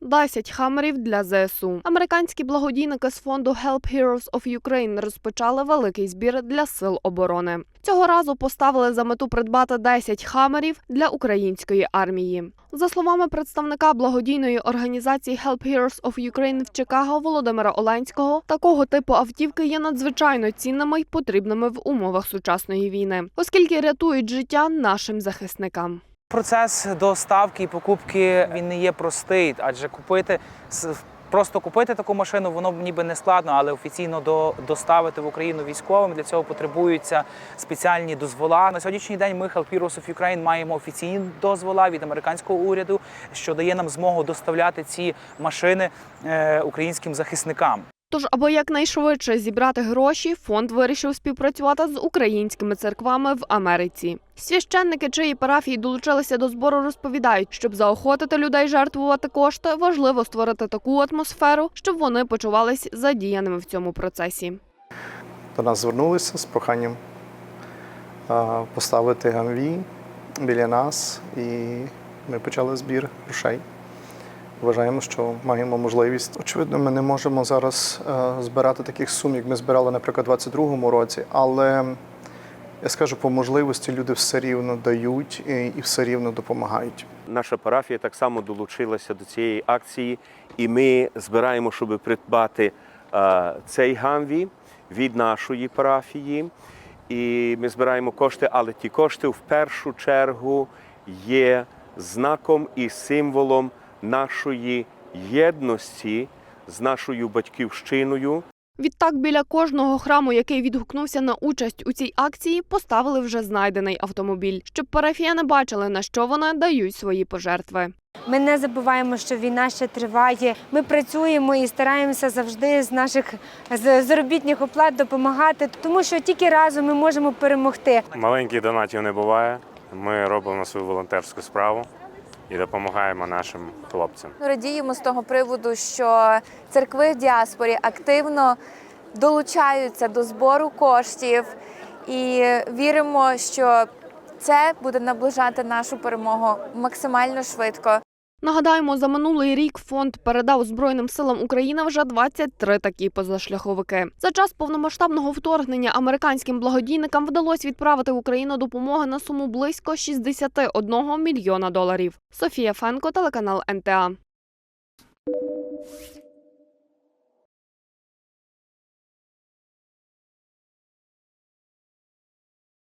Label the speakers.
Speaker 1: 10 хамерів для ЗСУ. Американські благодійники з фонду Help Heroes of Ukraine розпочали великий збір для сил оборони. Цього разу поставили за мету придбати 10 хамерів для української армії. За словами представника благодійної організації Help Heroes of Ukraine в Чикаго Володимира Оленського, такого типу автівки є надзвичайно цінними й потрібними в умовах сучасної війни, оскільки рятують життя нашим захисникам.
Speaker 2: Процес доставки і покупки він не є простий, адже купити просто купити таку машину, воно ніби не складно, але офіційно до, доставити в Україну військовим для цього потребуються спеціальні дозвола. На сьогоднішній день ми Help Heroes of Ukraine маємо офіційні дозвола від американського уряду, що дає нам змогу доставляти ці машини е, українським захисникам.
Speaker 1: Тож, аби якнайшвидше зібрати гроші, фонд вирішив співпрацювати з українськими церквами в Америці. Священники, чиї парафії долучилися до збору, розповідають, щоб заохотити людей жертвувати кошти, важливо створити таку атмосферу, щоб вони почувались задіяними в цьому процесі.
Speaker 3: до нас звернулися з проханням поставити гамві біля нас, і ми почали збір грошей. Вважаємо, що маємо можливість. Очевидно, ми не можемо зараз е, збирати таких сум, як ми збирали, наприклад, у 2022 році, але я скажу, по можливості люди все рівно дають і, все рівно допомагають.
Speaker 4: Наша парафія так само долучилася до цієї акції, і ми збираємо, щоб придбати е, цей гамві від нашої парафії. І ми збираємо кошти, але ті кошти в першу чергу є знаком і символом нашої єдності з нашою батьківщиною.
Speaker 1: Відтак, біля кожного храму, який відгукнувся на участь у цій акції, поставили вже знайдений автомобіль, щоб парафіяни бачили, на що вони дають свої пожертви.
Speaker 5: Ми не забуваємо, що війна ще триває. Ми працюємо і стараємося завжди з наших з заробітних оплат допомагати, тому що тільки разом ми можемо перемогти.
Speaker 6: Маленьких донатів не буває. Ми робимо свою волонтерську справу і допомагаємо нашим хлопцям.
Speaker 7: Радіємо з того приводу, що церкви в діаспорі активно долучаються до збору коштів і віримо, що це буде наближати нашу перемогу максимально швидко.
Speaker 1: Нагадаємо, за минулий рік фонд передав Збройним силам України вже 23 такі позашляховики. За час повномасштабного вторгнення американським благодійникам вдалося відправити в Україну допомоги на суму близько 61 мільйона доларів. Софія Фенко, телеканал НТА.